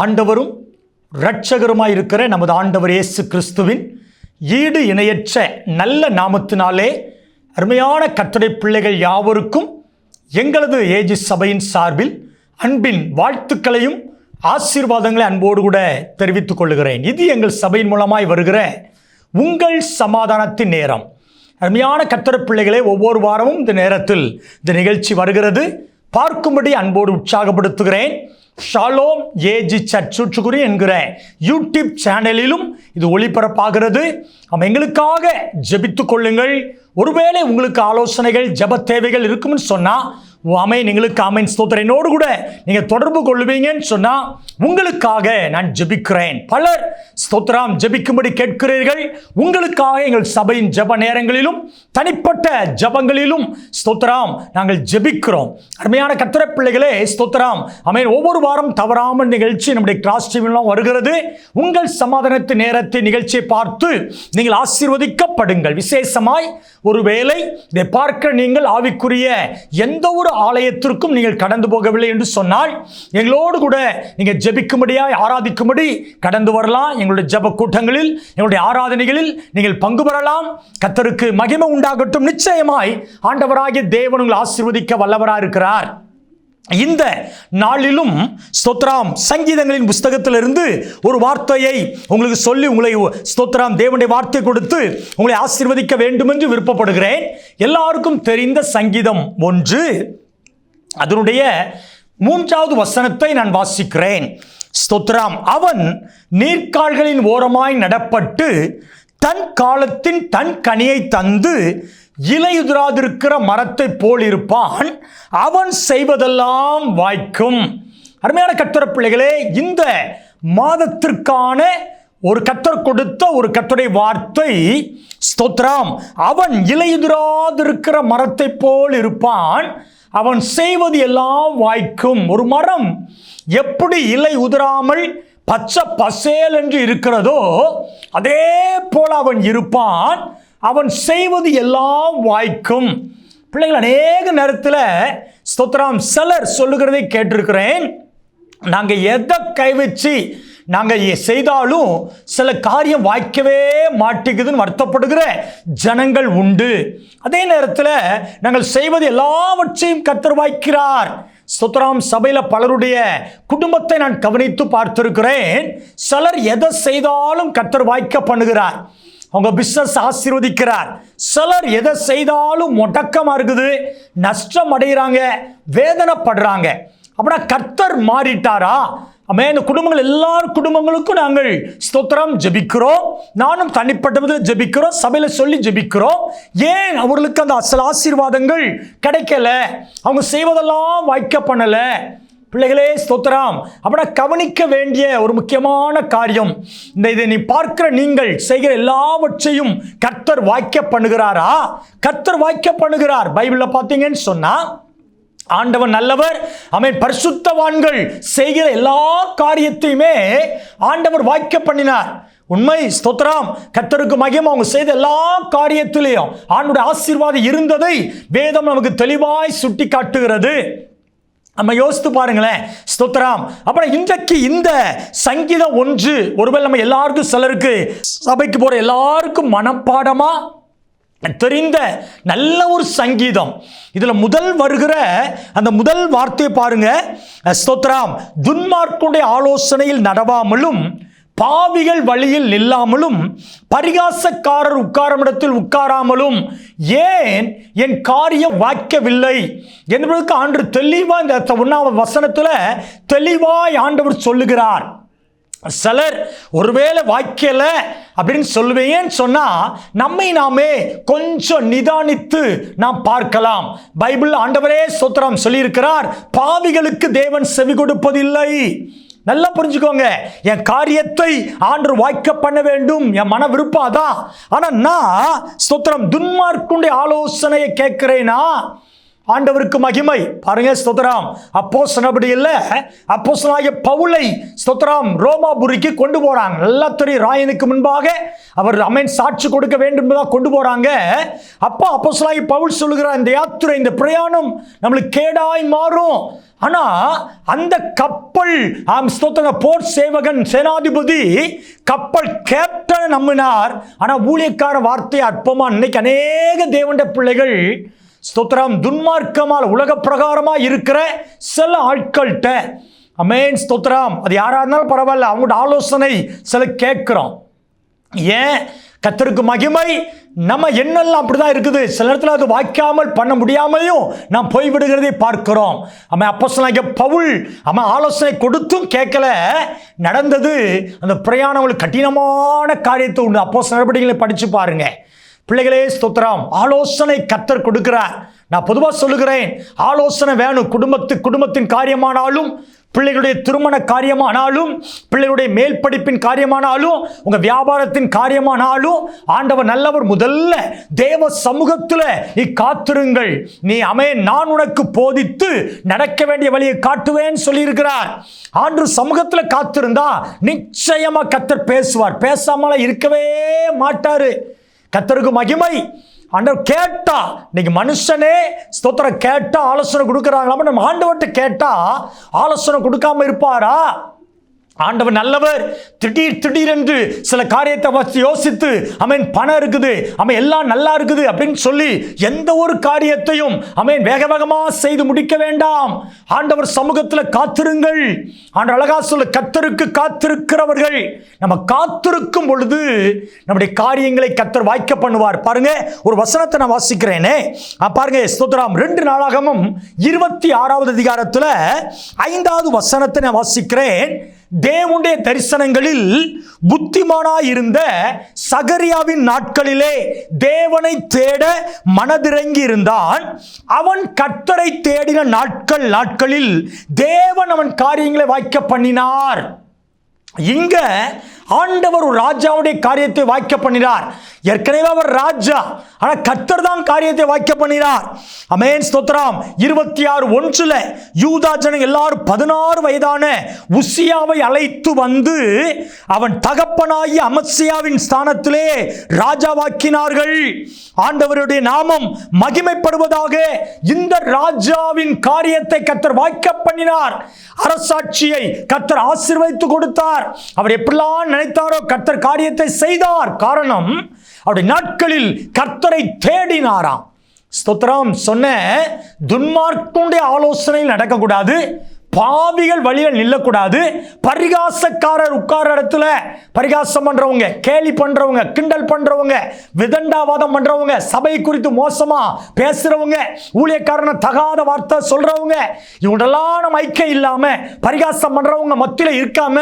ஆண்டவரும் இரட்சகருமாயிருக்கிற நமது ஆண்டவர் இயேசு கிறிஸ்துவின் ஈடு இணையற்ற நல்ல நாமத்தினாலே அருமையான கட்டளை பிள்ளைகள் யாவருக்கும் எங்களது ஏஜி சபையின் சார்பில் அன்பின் வாழ்த்துக்களையும் ஆசீர்வாதங்களை அன்போடு கூட தெரிவித்துக் கொள்கிறேன் இது எங்கள் சபையின் மூலமாய் வருகிற உங்கள் சமாதானத்தின் நேரம். அருமையான கத்தர பிள்ளைகளே ஒவ்வொரு வாரமும் இந்த நேரத்தில் இந்த நிகழ்ச்சி வருகிறது. பார்க்கும்படி அன்போடு உற்சாகப்படுத்துகிறேன். ஷாலோம் ஏஜி சர்ச்சுக்குரி என்கிற யூடியூப் சேனலிலும் இது ஒளிபரப்பாகிறது. நம்ம எங்களுக்காக ஜெபித்து கொள்ளுங்கள். ஒருவேளை உங்களுக்கு ஆலோசனைகள் ஜெப தேவைகள் இருக்கும்னு சொன்னால் அமை எங்களுக்கு அமைன் ஸ்தோத்திரம். என்னோடு கூட நீங்கள் தொடர்பு கொள்வீங்கன்னு சொன்னால் உங்களுக்காக நான் ஜெபிக்கிறேன். பலர் ஸ்தோத்திரம் ஜெபிக்கும்படி கேட்கிறீர்கள். உங்களுக்காக எங்கள் சபையின் ஜெப நேரங்களிலும் தனிப்பட்ட ஜெபங்களிலும் ஸ்தோத்திரம் நாங்கள் ஜெபிக்கிறோம். அருமையான கத்திர பிள்ளைகளே ஸ்தோத்திரம். அமைன் ஒவ்வொரு வாரம் தவறாமல் நிகழ்ச்சி நம்முடைய கிராஸ் டிவிலாம் வருகிறது. உங்கள் சமாதானத்து நேரத்தை நிகழ்ச்சியை பார்த்து நீங்கள் ஆசீர்வதிக்கப்படுங்கள். விசேஷமாய் ஒருவேளை இதை பார்க்க நீங்கள் ஆவிக்குரிய எந்த ஒரு ஆலயத்திற்கும் நீங்கள் கடந்து போகவில்லை என்று சொன்னால் எங்களோடு கூட நீங்கள் ஜெபிக்கும்படியாய் ஆராதிக்கும்படி கடந்து வரலாம். எங்களுடைய ஜெப கூட்டங்களில் எங்களுடைய ஆராதனைகளில் நீங்கள் பங்கு பெறலாம். கத்தருக்கு மகிமை உண்டாகட்டும். நிச்சயமாய் ஆண்டவராகிய தேவன் உங்களை ஆசிர்வதிக்க வல்லவராக இருக்கிறார். இந்த நாளிலும் ஸ்தோத்ராம் சங்கீதங்களின் புஸ்தகத்திலிருந்து ஒரு வார்த்தையை உங்களுக்கு சொல்லி உங்களை ஸ்தோத்ராம் தேவனுடைய வார்த்தை கொடுத்து உங்களை ஆசீர்வதிக்க வேண்டும் என்று விருப்பப்படுகிறேன். எல்லாருக்கும் தெரிந்த சங்கீதம் ஒன்று. அதனுடைய மூன்றாவது வசனத்தை நான் வாசிக்கிறேன். ஸ்தோத்ராம் அவன் நீர்க்கால்களின் ஓரமாய் நடப்பட்டு தன் காலத்தின் தன் கனியை தந்து இலையுதிராதிருக்கிற மரத்தை போல் இருப்பான். அவன் செய்வதெல்லாம் வாய்க்கும். அருமையான கத்தர பிள்ளைகளே இந்த மாதத்திற்கான ஒரு கத்தர் கொடுத்த ஒரு கத்தருடைய வார்த்தை ஸ்தோத்ராம் அவன் இலையுதிராதிருக்கிற மரத்தை போல் இருப்பான். அவன் செய்வது எல்லாம் வாய்க்கும். ஒரு மரம் எப்படி இலை உதிராமல் பச்சை பசேல் என்று இருக்கிறதோ அதே போல் அவன் இருப்பான். அவன் செய்வது எல்லாம் வாய்க்கும். பிள்ளைகள் அநேக நேரத்தில் ஸ்தோத்ராம் சிலர் சொல்லுகிறதை கேட்டிருக்கிறேன். நாங்கள் எதை கை வச்சு நாங்கள் செய்தாலும் சில காரியம் வாய்க்கவே மாட்டேங்குதுன்னு வருத்தப்படுகிற ஜனங்கள் உண்டு. அதே நேரத்தில் நாங்கள் செய்வது எல்லாவற்றையும் கத்தர் வாய்க்கிறார். சுத்தராம் சபையில் பலருடைய குடும்பத்தை நான் கவனித்து பார்த்திருக்கிறேன். சிலர் எதை செய்தாலும் கத்தர் வாய்க்க பண்ணுகிறார். அவங்க பிஸ்னஸ் ஆசீர்வதிக்கிறார். சிலர் எதை செய்தாலும் முடக்கமாக இருக்குது. நஷ்டம் அடைகிறாங்க வேதனைப்படுறாங்க. அப்படின்னா கர்த்தர் மாறிட்டாரா? அமே இந்த குடும்பங்கள் எல்லார் குடும்பங்களுக்கும் நாங்கள் ஸ்தோத்திரம் ஜெபிக்கிறோம். நானும் தனிப்பட்ட விதத்தில் ஜெபிக்கிறோம். சபையில் சொல்லி ஜெபிக்கிறோம். ஏன் அவர்களுக்கு அந்த அசல் ஆசீர்வாதங்கள் கிடைக்கல? அவங்க செய்வதெல்லாம் வாய்க்க பண்ணலை. பிள்ளைகளே ஸ்தோத்திரம். அப்படின்னா கவனிக்க வேண்டிய ஒரு முக்கியமான காரியம். இந்த இதை நீ பார்க்கிற நீங்கள் செய்கிற எல்லாவற்றையும் கர்த்தர் வாய்க்க பண்ணுகிறாரா? கர்த்தர் வாய்க்க பண்ணுகிறார். பைபிளில் பார்த்தீங்கன்னு சொன்னால் ஆண்டவன் நல்லவர் அவன் பரிசுத்தவான்கள் செய்கிற எல்லா காரியத்தையுமே ஆண்டவர் வாய்க்க பண்ணினார். உண்மை ஸ்தோத்ராம் கத்தருக்கு மகிம். அவங்க செய்த எல்லா காரியத்திலையும் ஆண்டுடைய ஆசீர்வாதம் இருந்ததை வேதம் நமக்கு தெளிவாய் சுட்டி காட்டுகிறது நம்ம யோசித்து பாருங்களேன். ஸ்தோத்ராம் அப்புறம் இன்றைக்கு இந்த சங்கீதம் ஒன்று ஒருவேளை நம்ம எல்லாருக்கும் சிலருக்கு சபைக்கு போகிற எல்லாருக்கும் மனப்பாடமாக தெரிந்த நல்ல ஒரு சங்கீதம். இதில் முதல் வருகிற அந்த முதல் வார்த்தையை பாருங்க. ஸ்தோத்ராம் துன்மார்க்குடைய ஆலோசனையில் நடவாமலும் பாவிகள் வழியில் நில்லாமலும் பரிகாசக்காரர் உட்காரமிடத்தில் உட்காராமலும் ஏன் என் காரியம் வாய்க்கவில்லை என்பதற்கு ஆண்டு தெளிவாக இந்த ஒன்றாவது வசனத்தில் தெளிவாய் ஆண்டவர் சொல்லுகிறார். சிலர் ஒருவேளை வாய்க்கல அப்படின்னு சொல்லுவேன்னு சொன்னா நம்மை நாமே கொஞ்சம் நிதானித்து நாம் பார்க்கலாம். பைபிள் ஆண்டவரே சோத்திரம் சொல்லியிருக்கிறார் பாவிகளுக்கு தேவன் செவி கொடுப்பதில்லை. நல்லா புரிஞ்சுக்கோங்க என் காரியத்தை ஆண்டு வாய்க்க பண்ண வேண்டும் என் மன விருப்பம் அதான். ஆனா நான் ஸ்தோத்திரம் துன்மார்க்குடைய ஆலோசனையை கேட்கிறேனா? ஆண்டவருக்கு மகிமை. பாருங்க ஸ்தோத்திரம். அப்போ இல்லை அப்போ பவுலை ஸ்தோத்ராம் ரோமாபுரிக்கு கொண்டு போறாங்க. நல்லா தெரியும் ராயனுக்கு முன்பாக அவர் அமேன் சாட்சி கொடுக்க வேண்டும் தான் கொண்டு போறாங்க. அப்போ அப்போ பவுல் சொல்லுகிறார் இந்த யாத்திரை இந்த பிரயாணம் நம்மளுக்கு கேடாய் மாறும். ஆனா அந்த கப்பல் ஆம் ஸ்தோத்திர போர் சேவகன் சேனாதிபதி கப்பல் கேப்டன் நம்பினார். ஆனா ஊழியக்கார வார்த்தை அற்பமா. இன்னைக்கு அநேக தேவண்ட பிள்ளைகள் ஸ்தோத்திரம். துன்மார்க்கமால் உலக பிரகாரமாக இருக்கிற சில ஆட்கள்கிட்ட அமேன் ஸ்தோத்திரம். அது யாராக இருந்தாலும் பரவாயில்ல அவங்களோட ஆலோசனை சில கேட்குறோம். ஏன்? கத்தருக்கு மகிமை நம்ம எண்ணெல்லாம் அப்படிதான் இருக்குது. சில நேரத்தில் அது வாய்க்காமல் பண்ண முடியாமலையும் நாம் போய்விடுகிறதை பார்க்கிறோம். அவன் அப்போ பவுல் அவன் ஆலோசனை கொடுத்தும் கேட்கல. நடந்தது அந்த பிரயாணம் கடினமான காரியத்தை உண்டு. அப்போ நடவடிக்கைகளை படித்து பாருங்கள் பிள்ளைகளே ஸ்தோத்திரம். ஆலோசனை கத்தர் கொடுக்கிறார். நான் பொதுவாக சொல்லுகிறேன் ஆலோசனை வேணும். குடும்பத்து குடும்பத்தின் காரியமானாலும் பிள்ளைகளுடைய திருமண காரியமானாலும் பிள்ளைகளுடைய மேல் படிப்பின் காரியமானாலும் உங்கள் வியாபாரத்தின் காரியமானாலும் ஆண்டவர் நல்லவர் முதல்ல தேவ சமூகத்தில் நீ காத்திருங்கள் நீ அமைய நான் உனக்கு போதித்து நடக்க வேண்டிய வழியை காட்டுவேன் சொல்லியிருக்கிறார். ஆண்டு சமூகத்தில் காத்திருந்தா நிச்சயமாக கத்தர் பேசுவார். பேசாமலாம் இருக்கவே மாட்டார். கத்தருக்கு மகிமை. ஆண்டவர் கேட்டா இன்னைக்கு மனுஷனே ஸ்தோத்திரம் கேட்டா ஆலோசனை கொடுக்குறாங்களா நம்ம ஆண்டவர்கிட்ட கேட்டா ஆலோசனை கொடுக்காம இருப்பாரா? ஆண்டவர் நல்லவர். திடீர் திடீரென்று சில காரியத்தை வச்சு யோசித்து அமேன் பணம் இருக்குது. அவன் எல்லாம் நல்லா இருக்குது. அப்படின்னு சொல்லி எந்த ஒரு காரியத்தையும் அமேன் வேக வேகமாக செய்து முடிக்க வேண்டாம். ஆண்டவர் சமூகத்தில் காத்திருங்கள். ஆண்டு அழகா சொல்ல கத்தருக்கு காத்திருக்கிறவர்கள். நம்ம காத்திருக்கும் பொழுது நம்முடைய காரியங்களை கத்தர் வாய்க்க பண்ணுவார். பாருங்க ஒரு வசனத்தை நான் வாசிக்கிறேனே. பாருங்க ஸ்தோத்ராம் ரெண்டு நாளாகமும் இருபத்தி ஆறாவது அதிகாரத்தில் ஐந்தாவது வசனத்தை நான் வாசிக்கிறேன். தேவனுடைய தரிசனங்களில் புத்திமானாயிருந்த சகரியாவின் நாட்களிலே தேவனை தேட மனதிறங்கி இருந்தான் அவன் கட்டளை தேடின நாட்கள் நாட்களில் தேவன் அவன் காரியங்களை வாய்க்க பண்ணினார். இங்க ஆண்டவர் ஒரு ராஜாவுடைய காரியத்தை வாய்க்க பண்ணினார். ஏற்கனவே அவர் ராஜா. ஆனால் கத்தர் தான் காரியத்தை வாய்க்க பண்ணினார். அமேன் ஸ்தோத்திரம். இருபத்தி ஆறு ஒன்றில் யூதா ஜனங்க எல்லாரும் பதினாறு வயதான உசியாவை அழைத்து வந்து அவன் தகப்பனாகி அமத்சியாவின் ஸ்தானத்திலே ராஜாவாக்கினார்கள். ஆண்டவருடைய நாமம் மகிமைப்படுவதாக இந்த ராஜாவின் காரியத்தை கத்தர் வாய்க்க பண்ணினார். அரசாட்சியை கத்தர் ஆசீர்வதித்து கொடுத்தார். அவர் எப்படிலாம் நினைத்தாரோ? கர்த்தர் காரியத்தை செய்தார். காரணம் அவருடைய நாட்களில் கர்த்தரை தேடினாராம். ஸ்தோத்திரம் சொன்ன துன்மார்க்குடைய ஆலோசனையில் நடக்கக்கூடாது. பாவிகள் வழியில் நில்லக்கூடாது. பரிகாசக்காரர் உட்கார இடத்துல பரிகாசம் பண்றவங்க கேலி பண்றவங்க கிண்டல் பண்றவங்க விதண்டாவாதம் பண்றவங்க சபை குறித்து மோசமா பேசுறவங்க ஊழியக்காரன தகாத வார்த்தை சொல்றவங்க இவங்களெல்லாம் நம்ம ஐக்கியம் இல்லாம பரிகாசம் பண்றவங்க மத்தியில இருக்காம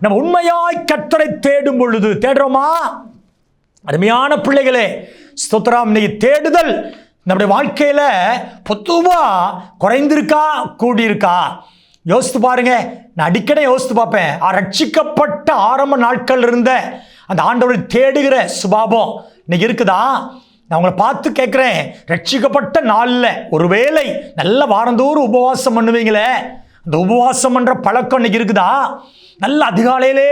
நம்ம உண்மையாய் கத்தரை தேடும் பொழுது தேடுறோமா? அருமையான பிள்ளைகளே ஸ்தோத்ராம் இன்னைக்கு தேடுதல் நம்முடைய வாழ்க்கையில் பொதுவாக குறைந்திருக்கா கூடியிருக்கா? யோசித்து பாருங்க. நான் அடிக்கடி யோசித்து பார்ப்பேன். ரட்சிக்கப்பட்ட ஆரம்ப நாட்கள் இருந்த அந்த ஆண்டவரை தேடுகிற சுபாவம் இன்னைக்கு இருக்குதா? நான் உங்களை பார்த்து கேட்குறேன். ரட்சிக்கப்பட்ட நாளில் ஒருவேளை நல்ல வாரந்தோறும் உபவாசம் பண்ணுவீங்களே? இந்த உபவாசம் என்ற பழக்கம் இன்னைக்கு இருக்குதா? நல்ல அதிகாலையிலே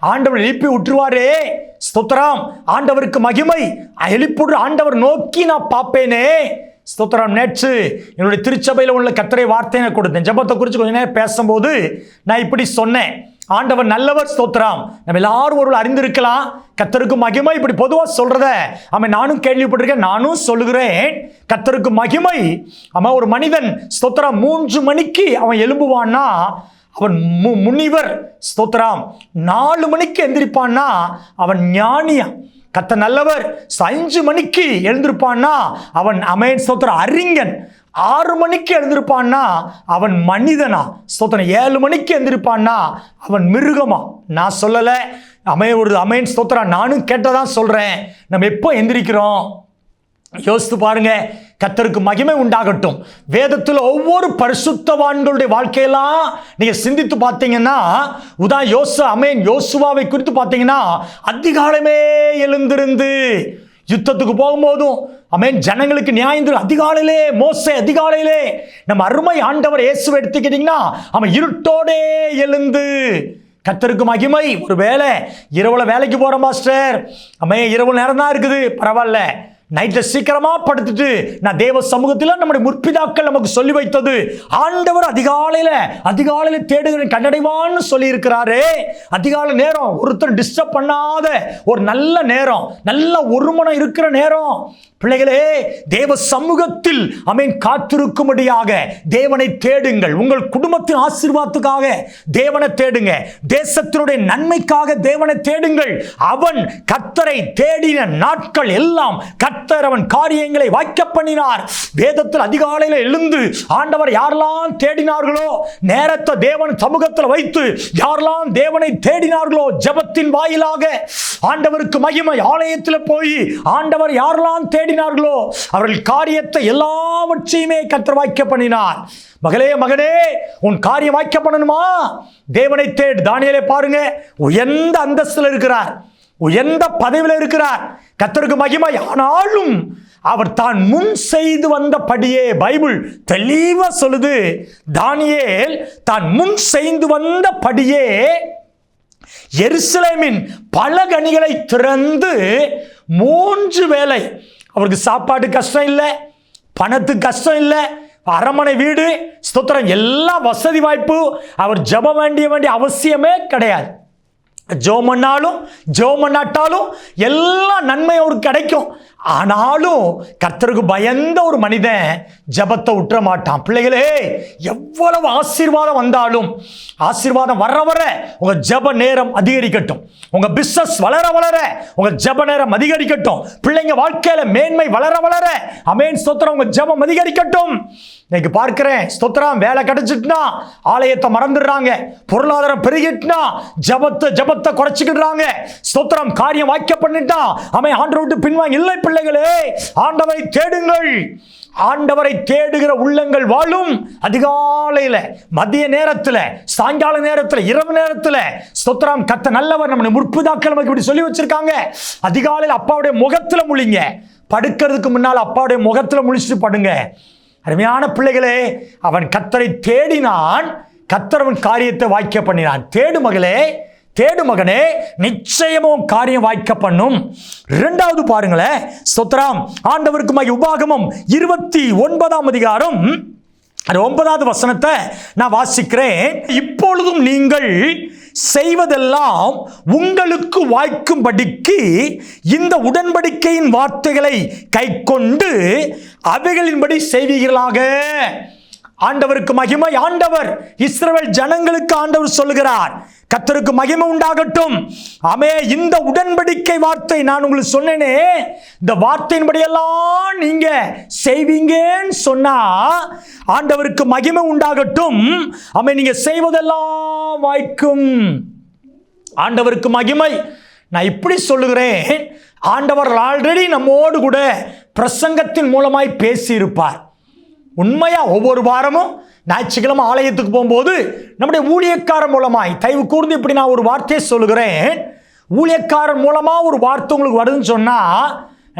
ஆண்டவர் எழுப்பி விட்டுருவாரே. ஸ்தோத்திரம். ஆண்டவருக்கு மகிமை. எழுப்பிடுற ஆண்டவர் நோக்கி நான் பார்ப்பேனே. ஸ்தோத்திரம். நேற்று என்னுடைய திருச்சபையில் உள்ள கத்தரை வார்த்தையை கொடுத்தேன். ஜபத்தை குறித்து கொஞ்ச நேரம் பேசும்போது நான் இப்படி சொன்னேன். ஆண்டவர் நல்லவர் ஸ்தோத்திரம். நம்ம எல்லாரும் ஒரு அறிந்திருக்கலாம். கத்தருக்கு மகிமை. இப்படி பொதுவாக சொல்றத அவன் நானும் கேள்விப்பட்டிருக்கேன் நானும் சொல்லுகிறேன். கத்தருக்கு மகிமை. அவன் ஒரு மனிதன் ஸ்தோத்திரம் மூன்று மணிக்கு அவன் எழும்புவான்னா அவன் மு முனிவர் ஸ்தோத்திரம். நாலு மணிக்கு எந்திரிப்பான்னா அவன் ஞானியா கத்த நல்லவர். அஞ்சு மணிக்கு எழுந்திருப்பான்னா அவன் அமையன் ஸ்தோத்திரம் அறிஞன். ஆறு மணிக்கு எழுந்திருப்பான்னா அவன் மனிதனா? ஸ்தோத்திரம் ஏழு மணிக்கு எழுந்திருப்பான்னா அவன் மிருகமா? நான் சொல்லலை. அமைய ஒரு அமையன் ஸ்தோத்திரம். நானும் கேட்டதான் சொல்கிறேன் நம்ம எப்போ எந்திரிக்கிறோம்? யோசித்து பாருங்க. கத்தருக்கு மகிமை உண்டாகட்டும். வேதத்தில் ஒவ்வொரு பரிசுத்தவான்களுடைய வாழ்க்கையெல்லாம் நீங்கள் சிந்தித்து பார்த்தீங்கன்னா உதா யோசு அமேன் யோசுவாவை குறித்து பார்த்தீங்கன்னா அதிகாலமே எழுந்திருந்து யுத்தத்துக்கு போகும்போதும் அமேன் ஜனங்களுக்கு நியாயம் அதிகாலையிலே மோசே அதிகாலையிலே நம்ம அருமை ஆண்டவர் இயேசுவை எடுத்துக்கிட்டிங்கன்னா அவன் இருட்டோடே எழுந்து கத்தருக்கு மகிமை. ஒரு வேலை இரவுல வேலைக்கு போகிற மாஸ்டர் அம்மே இரவு நேரம் தான் இருக்குது. பரவாயில்ல. நைட்டில் சீக்கிரமாக படுத்துட்டு நான் தேவ சமூகத்தில் நம்முடைய முற்பிதாக்கள் நமக்கு சொல்லி வைத்தது. ஆண்டவர் அதிகாலையில் அதிகாலையில் தேடுகிற கண்டடைவான்னு சொல்லியிருக்கிறாரே. அதிகாலை நேரம் ஒருத்தர் டிஸ்டர்ப் பண்ணாத ஒரு நல்ல நேரம் நல்ல ஒருமணம் இருக்கிற நேரம். பிள்ளைகளே தேவ சமூகத்தில் அமேன் காத்திருக்கும்படியாக தேவனை தேடுங்கள். உங்கள் குடும்பத்தின் ஆசீர்வாதத்துக்காக தேவனை தேடுங்க. தேசத்தினுடைய நன்மைக்காக தேவனை தேடுங்கள். அவன் கத்தரை தேடின நாட்கள் எல்லாம் கத் கர்த்தர் அவன் காரியங்களை வாய்க்க பண்ணினார். வேதத்தில் அதிகாலையில் எழுந்து ஆண்டவர் யாரெல்லாம் தேடினார்களோ நேரத்தை தேவன் சமூகத்தில் வைத்து யாரெல்லாம் தேவனை தேடினார்களோ ஜெபத்தின் வாயிலாக ஆண்டவருக்கு மகிமை ஆலயத்தில் போய் ஆண்டவர் யாரெல்லாம் தேடினார்களோ அவர்கள் காரியத்தை எல்லாவற்றையுமே கர்த்தர் வாய்க்க பண்ணினார். மகளே மகனே உன் காரியம் வாய்க்க பண்ணணுமா? தேவனை தேடு. தானியலே பாருங்க உயர்ந்த அந்தஸ்தில் இருக்கிறார். உயர்ந்த பதவியில் இருக்கிறார். கத்தருக்கு மகிமை. ஆனாலும் அவர் தான் முன் செய்து வந்தபடியே பைபிள் தெளிவாக சொல்லுது. தானியேல் தான் முன் செய்து வந்தபடியே எருசலேமின் பல கனிகளை திறந்து மூன்று வேலை அவருக்கு சாப்பாடு கஷ்டம் இல்லை பணத்து கஷ்டம் இல்லை அரமனை வீடு ஸ்தோத்திரம் எல்லாம் வசதி வாய்ப்பு. அவர் ஜப வேண்டிய வேண்டிய அவசியமே கிடையாது. ஜோம் பண்ணாலும் ஜோம் பண்ணாட்டாலும் எல்லாம் நன்மை அவருக்கு கிடைக்கும். ஆனாலும் கர்த்தருக்கு பயந்த ஒரு மனிதன் ஜபத்தை விட்டுற மாட்டான் பிள்ளைகளே எவ்வளவு ஆசீர்வாதம் வந்தாலும் ஆசீர்வாதம் வர வர உங்கள் ஜப நேரம் அதிகரிக்கட்டும். உங்கள் பிஸ்னஸ் வளர வளர உங்கள் ஜப நேரம் அதிகரிக்கட்டும். பிள்ளைங்க வாழ்க்கையில் மேன்மை வளர வளர அமேன் ஸ்தோத்திரம் உங்கள் ஜபம் அதிகரிக்கட்டும். இன்னைக்கு பார்க்கிறேன். ஸ்தோத்திரம் வேலை கிடைச்சிட்டுனா ஆலயத்தை மறந்துடுறாங்க. பொருளாதாரம் பெருகிட்டுனா ஜபத்தை ஜபத்தை குறைச்சிக்கிடுறாங்க. ஸ்தோத்திரம் காரியம் வாய்க்க பண்ணிட்டா அவன் ஆண்டவர் விட்டு பின்வாங்க. இல்லை பிள்ளைகளே ஆண்டவரை தேடுங்கள். ஆண்டவரை தேடுகிற உள்ளங்கள் வாழும். அதிகாலையில் மதிய நேரத்தில் சாயங்கால நேரத்தில் இரவு நேரத்தில் ஸ்தோத்திரம் கத்த நல்லவர் நம்ம முற்புதாக்கள் நமக்கு இப்படி சொல்லி வச்சிருக்காங்க. அதிகாலையில் அப்பாவுடைய முகத்தில் முழிங்க. படுக்கிறதுக்கு முன்னால் அப்பாவுடைய முகத்தில் முழிச்சிட்டு படுங்க. அருமையான பிள்ளைகளே அவன் கத்தரை தேடினான் கத்தரவன் காரியத்தை வாய்க்க பண்ணினான். தேடு மகளே தேடு மகனே நிச்சயமும் காரியம் வாய்க்க பண்ணும். இரண்டாவது பாருங்களேன் சொத்ராம் ஆண்டவருக்கு உபாகமம் இருபத்தி ஒன்பதாம் அதிகாரம். ஒன்பதாவது வசனத்தை நான் வாசிக்கிறேன். இப்பொழுதும் நீங்கள் செய்வதெல்லாம் உங்களுக்கு வாய்க்கும்படிக்கு இந்த உடன்படிக்கையின் வார்த்தைகளை கைக்கொண்டு அவைகளின்படி செய்வீர்களாக. ஆண்டவருக்கு மகிமை ஆண்டவர். இஸ்ரவேல் ஜனங்களுக்கு ஆண்டவர் சொல்லுகிறார். கத்தருக்கு மகிமை உண்டாகட்டும். அமே இந்த உடன்படிக்கை வார்த்தை நான் உங்களுக்கு சொன்னேனே. இந்த வார்த்தையின்படியெல்லாம் நீங்க செய்வீங்கன்னு சொன்னா ஆண்டவருக்கு மகிமை உண்டாகட்டும். அமை நீங்க செய்வதெல்லாம் வாய்க்கும். ஆண்டவருக்கு மகிமை. நான் இப்படி சொல்லுகிறேன். ஆண்டவர் ஆல்ரெடி நம்மோடு கூட பிரசங்கத்தின் மூலமாய் பேசியிருப்பார். உண்மையாக ஒவ்வொரு வாரமும் ஞாயிற்றுக்கிழமை ஆலயத்துக்கு போகும்போது நம்முடைய ஊழியக்காரன் மூலமாய் தயவு கூர்ந்து இப்படி நான் ஒரு வார்த்தையை சொல்லுகிறேன். ஊழியக்காரன் மூலமாக ஒரு வார்த்தை உங்களுக்கு வருதுன்னு சொன்னால்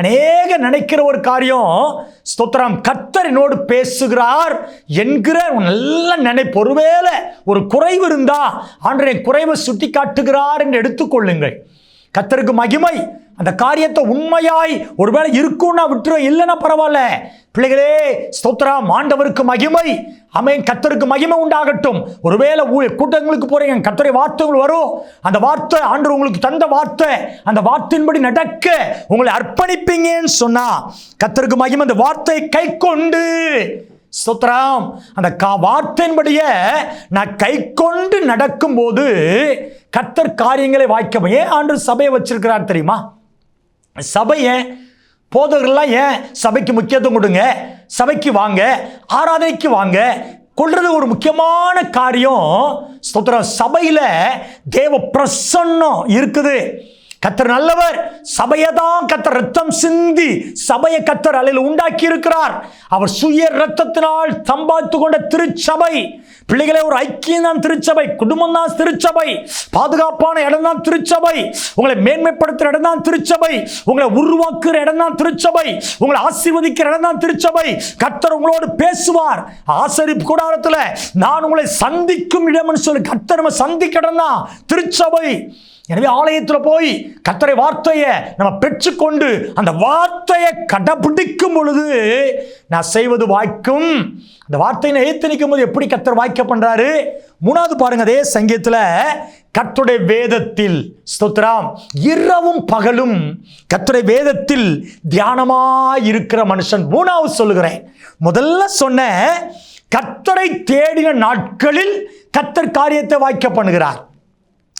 அநேக நினைக்கிற ஒரு காரியம் ஸ்தோத்திரம் கத்தரினோடு பேசுகிறார் என்கிற நல்ல நினைப்பு. ஒருவேளை ஒரு குறைவு இருந்தா அன்றைய குறைவை சுட்டி காட்டுகிறார் என்று எடுத்துக்கொள்ளுங்கள். கத்தருக்கு மகிமை அந்த காரியத்தை உண்மையாய் ஒருவேளை இருக்கும்னா விட்டுரும் இல்லைன்னா பரவாயில்ல. பிள்ளைகளே ஸ்தோத்ரா ஆண்டவருக்கு மகிமை. அமையன் கத்தருக்கு மகிமை உண்டாகட்டும். ஒருவேளை ஊ- கூட்டங்களுக்கு போகிறீங்க கத்தரை வார்த்தைகள் வரும். அந்த வார்த்தை ஆண்டு உங்களுக்கு தந்த வார்த்தை அந்த வார்த்தையின்படி நடக்க உங்களை அர்ப்பணிப்பீங்கன்னு சொன்னா கத்தருக்கு மகிமை அந்த வார்த்தை கை கொண்டு ஸ்தோத்திரம் அந்த கா வார்த்தையின்படியே நான் கை கொண்டு நடக்கும்போது கத்தர் காரியங்களை வாய்க்க ஆண்டு சபையை வச்சிருக்கிறார் தெரியுமா? சபையை போதகர்கள்லாம் ஏன் சபைக்கு முக்கியத்துவம் கொடுங்க? சபைக்கு வாங்க ஆராதனைக்கு வாங்க. கொள்றது ஒரு முக்கியமான காரியம். ஸ்தோத்திரம் சபையில் தேவ பிரசன்னம் இருக்குது. கத்தர் நல்லவர். சபையை தான் கத்தர் ரத்தம் சிந்தி சபையை கத்தர் அலையில் உண்டாக்கி இருக்கிறார் அவர் சுய ரத்தத்தினால் சம்பாதித்து கொண்ட திருச்சபை. பிள்ளைகளை ஒரு ஐக்கியம் தான் திருச்சபை குடும்பம் தான் திருச்சபை பாதுகாப்பான இடம் தான் திருச்சபை உங்களை மேன்மைப்படுத்துகிற இடம் தான் திருச்சபை உங்களை உருவாக்குற இடம் தான் திருச்சபை உங்களை ஆசீர்வதிக்கிற இடம் தான் திருச்சபை. கத்தர் உங்களோடு பேசுவார். ஆசரிப்பு கூடாரத்தில் நான் உங்களை சந்திக்கும் இடம்னு சொல்லி கத்தர் சந்திக்க இடம் தான் திருச்சபை. எனவே ஆலயத்தில் போய் கத்தரை வார்த்தையை நம்ம பெற்றுக்கொண்டு அந்த வார்த்தையை கடைபிடிக்கும் பொழுது நான் செய்வது வாய்க்கும். அந்த வார்த்தையை நான் நிற்கும் போது எப்படி கத்தர் வாய்க்க பண்ணுறாரு மூணாவது பாருங்க அதே சங்கீதத்தில் கத்துடைய வேதத்தில் ஸ்தோத்ராம் இரவும் பகலும் கத்துடைய வேதத்தில் தியானமாக இருக்கிற மனுஷன். மூணாவது சொல்லுகிறேன். முதல்ல சொன்ன கத்தரை தேடின நாட்களில் கத்தர் காரியத்தை வாய்க்க பண்ணுகிறார்.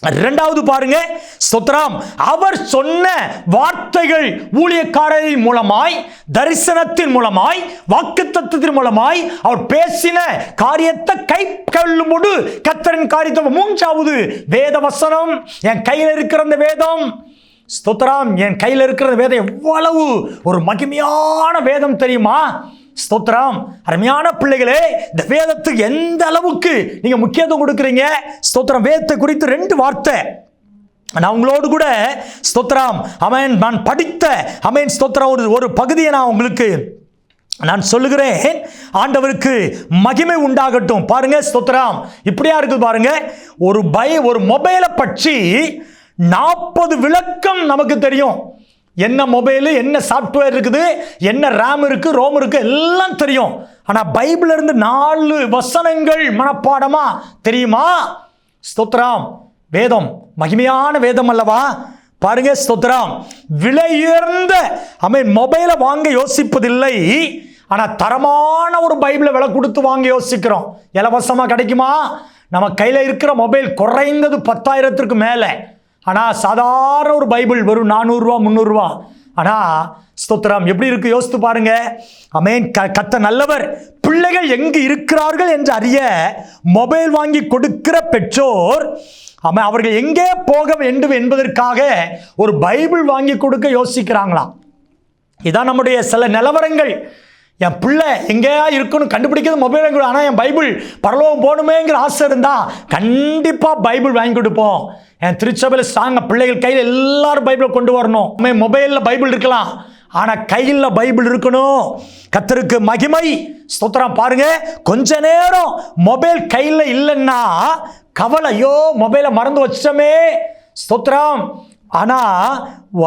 ரெண்டாவது பாருங்க ஸ்தோத்திரம் அவர் சொன்ன வார்த்தைகள் ஊழியக்காரரின் மூலமாய் தரிசனத்தின் மூலமாய் வாக்குத்தத்தத்தின் மூலமாய் அவர் பேசின காரியத்தை கை கொள்ளும்போது கத்தரின் காரியத்தை மூன்றாவது வேத வசனம் என் கையில் இருக்கிற அந்த வேதம். ஸ்தோத்ராம் என் கையில் இருக்கிற வேதம் எவ்வளவு ஒரு மகிமையான வேதம் தெரியுமா? ஸ்தோத்திரம். அருமையான பிள்ளைகளே இந்த வேதத்துக்கு எந்த அளவுக்கு நீங்க முக்கியத்துவம் கொடுக்குறீங்க? ஸ்தோத்திரம் வேதத்தை குறித்து ரெண்டு வார்த்தை. நான் உங்களோடு கூட ஸ்தோத்திரம் அவன் நான் படித்த அவன் ஸ்தோத்திரம் ஒரு ஒரு பகுதியை நான் உங்களுக்கு நான் சொல்லுகிறேன். ஆண்டவருக்கு மகிமை உண்டாகட்டும். பாருங்க ஸ்தோத்திரம். இப்படியா இருக்குது பாருங்க ஒரு பய ஒரு மொபைலை பற்றி நாற்பது விளக்கம் நமக்கு தெரியும். என்ன மொபைலு என்ன சாஃப்ட்வேர் இருக்குது என்ன ரேம் இருக்குது ரோம் இருக்குது எல்லாம் தெரியும். ஆனால் பைபிள் இருந்து நாலு வசனங்கள் மனப்பாடமா தெரியுமா? ஸ்தோத்ராம் வேதம். மகிமையான வேதம் அல்லவா? பாருங்க ஸ்தோத்ராம் விலையுயர்ந்த அமீன் மொபைலை வாங்க யோசிப்பதில்லை. ஆனால் தரமான ஒரு பைபிளை விலை கொடுத்து வாங்க யோசிக்கிறோம். இலவசமாக கிடைக்குமா? நம்ம கையில் இருக்கிற மொபைல் குறைந்தது பத்தாயிரத்திற்கு மேலே. ஆனால் சாதாரண ஒரு பைபிள் வெறும் நானூறுரூவா முந்நூறுரூவா ஆனால் ஸ்தோத்திரம் எப்படி இருக்கு? யோசித்து பாருங்க. அமேன் க கத்த நல்லவர். பிள்ளைகள் எங்கு இருக்கிறார்கள் என்று அறிய மொபைல் வாங்கி கொடுக்கிற பெற்றோர் அவன் அவர்கள் எங்கே போக வேண்டும் என்பதற்காக ஒரு பைபிள் வாங்கி கொடுக்க யோசிக்கிறாங்களாம். இதான் நம்முடைய சில நிலவரங்கள். என் பிள்ளை எங்கேயா இருக்கணும் கண்டுபிடிக்கிறது மொபைல் ஆனால் என் பைபிள் பரலோகம் போகணுமேங்கிற ஆசை இருந்தால் கண்டிப்பாக பைபிள் வாங்கி கொடுப்போம் என் திருச்சபையில் ஸ்ட்ராங்க பிள்ளைகள் கையில் எல்லாரும் பைபிளை கொண்டு வரணும். மொபைலில் பைபிள் இருக்கலாம். ஆனால் கையில் பைபிள் இருக்கணும். கத்தருக்கு மகிமை. ஸ்தோத்திரம் பாருங்க. கொஞ்ச நேரம் மொபைல் கையில் இல்லைன்னா கவலை ஐயோ மொபைலை மறந்து வச்சிட்டோமே. ஸ்தோத்திரம். ஆனால்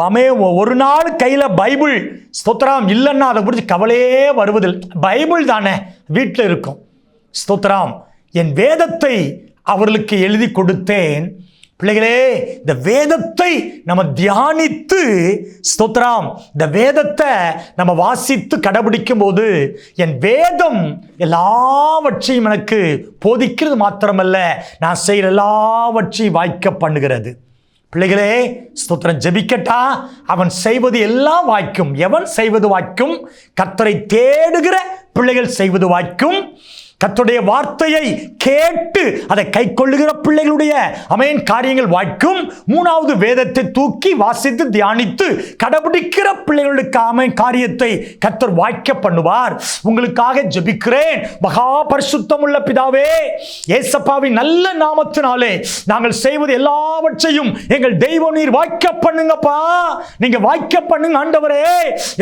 அமே ஒரு நாள் கையில் பைபிள் ஸ்தோத்திரம் இல்லைன்னா அதை குறித்து கவலையே வருவதில். பைபிள் தானே வீட்டில் இருக்கும். ஸ்தோத்திரம் என் வேதத்தை அவர்களுக்கு எழுதி கொடுத்தேன். பிள்ளைகளே இந்த வேதத்தை நம்ம தியானித்து ஸ்தோத்ராம் இந்த வேதத்தை நம்ம வாசித்து கடைபிடிக்கும் போது என் வேதம் எல்லாவற்றையும் எனக்கு போதிக்கிறது மாத்திரமல்ல நான் செய்கிற எல்லாவற்றையும் வாய்க்க பண்ணுகிறது. பிள்ளைகளே ஸ்தோத்திரம் ஜெபிக்கட்டா? அவன் செய்வது எல்லாம் வாய்க்கும். எவன் செய்வது வாய்க்கும்? கத்தரை தேடுகிற பிள்ளைகள் செய்வது வாய்க்கும். கத்துடைய வார்த்தையை கேட்டு அதை கை கொள்ளுகிற பிள்ளைகளுடைய அமையன் காரியங்கள் வாய்க்கும். மூணாவது வேதத்தை தூக்கி வாசித்து தியானித்து கடைபிடிக்கிற பிள்ளைகளுக்கு அமையன் காரியத்தை கத்தர் வாய்க்க பண்ணுவார். உங்களுக்காக ஜெபிக்கிறேன். மகா பரிசுத்தம் உள்ள பிதாவே ஏசப்பாவின் நல்ல நாமத்தினாலே நாங்கள் செய்வது எல்லாவற்றையும் எங்கள் தெய்வ நீர் வாய்க்க பண்ணுங்கப்பா. நீங்க வாய்க்க பண்ணுங்க ஆண்டவரே.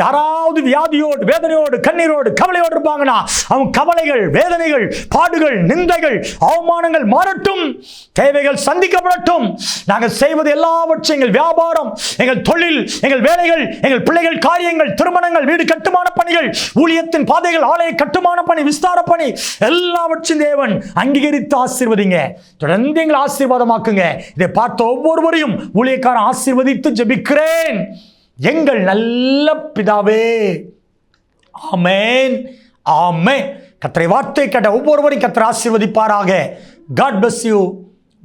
யாராவது வியாதியோடு வேதனையோடு கண்ணீரோடு கவலையோடு இருப்பாங்கன்னா அவங்க கவலைகள் வேதனைகள் பாடுகள் நிந்தைகள் அவமானங்கள் மாறட்டும் தேவைகள் சந்திக்கப்படட்டும். நாங்கள் செய்வது எல்லாவற்றையும் எங்கள் வியாபாரம் எங்கள் தொழில் எங்கள் வேலைகள் எங்கள் பிள்ளைகள் காரியங்கள் திருமணங்கள் வீடு கட்டுமான பணிகள் ஊழியத்தின் பாதைகள் ஆலய கட்டுமான பணி விஸ்தார பணி எல்லாவற்றையும் தேவன் அங்கீகரித்து ஆசீர்வதிங்க. தொடர்ந்து எங்களை ஆசீர்வாதமாக்குங்க. இதை பார்த்த ஒவ்வொருவரையும் ஊழியக்காரன் ஆசீர்வதித்து ஜெபிக்கிறேன். எங்கள் நல்ல பிதாவே. ஆமேன். ஆமேன். கத்தரை வார்த்தை கேட்ட ஒவ்வொருவரையும் கத்தரை ஆசீர்வதிப்பாராக. God bless you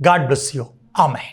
God bless you ஆமே